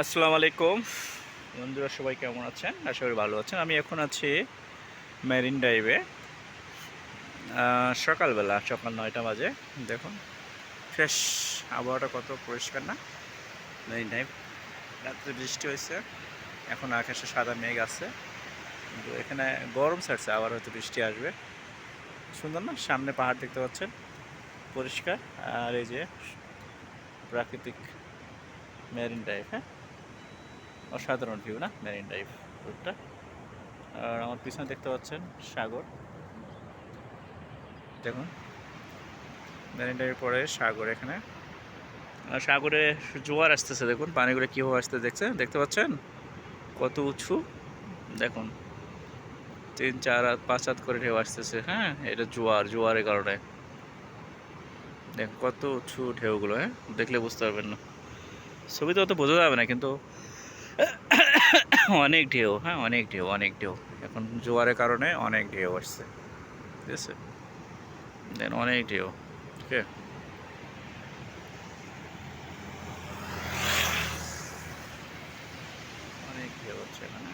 আসসালামু আলাইকুম। বন্ধুরা সবাই কেমন আছেন? আশা করি ভালো আছেন। আমি এখন আছি মেরিন ড্রাইভে সকালবেলা, সকাল নয়টা বাজে। দেখুন, ফ্রেশ আবহাওয়াটা কত পরিষ্কার না? মেরিন ড্রাইভ রাত্রে বৃষ্টি হয়েছে। এখন আকাশে সাদা মেঘ আছে। কিন্তু এখানে গরম ছাড়ছে, আবার হয়তো বৃষ্টি আসবে। সুন্দর না? সামনে পাহাড় দেখতে পাচ্ছেন। পরিষ্কার। আর এই যে প্রাকৃতিক মেরিন ড্রাইভ হ্যাঁ? অসাধারণ ভিউ না? মেরিন ড্রাইভ রুটটা আর আমার পিছনে দেখতে পাচ্ছেন সাগর। দেখুন। মেরিন ড্রাইভ পরে সাগর এখানে। সাগরে জোয়ার আসতেছে, দেখুন। পানিগুলো কীভাবে আসতে দেখছে? দেখতে পাচ্ছেন? কত উঁচু। দেখুন। তিন, চার হাত, পাঁচ হাত করে ঢেউ আসতেছে হ্যাঁ? এটা জোয়ার, জোয়ারের কারণে। দেখুন, কত উঁচু ঢেউগুলো হ্যাঁ? দেখলে বুঝতে পারবেন না। ছবিতে অত বোঝা যাবে না, কিন্তু অনেক ঢেউ হ্যাঁ অনেক ঢেউ অনেক ঢেউ। এখন জোয়ারের কারণে অনেক ঢেউ আসছে, ঠিক আছে? দেন অনেক ঢেউ ওকে অনেক ঢেউ হচ্ছে এখানে।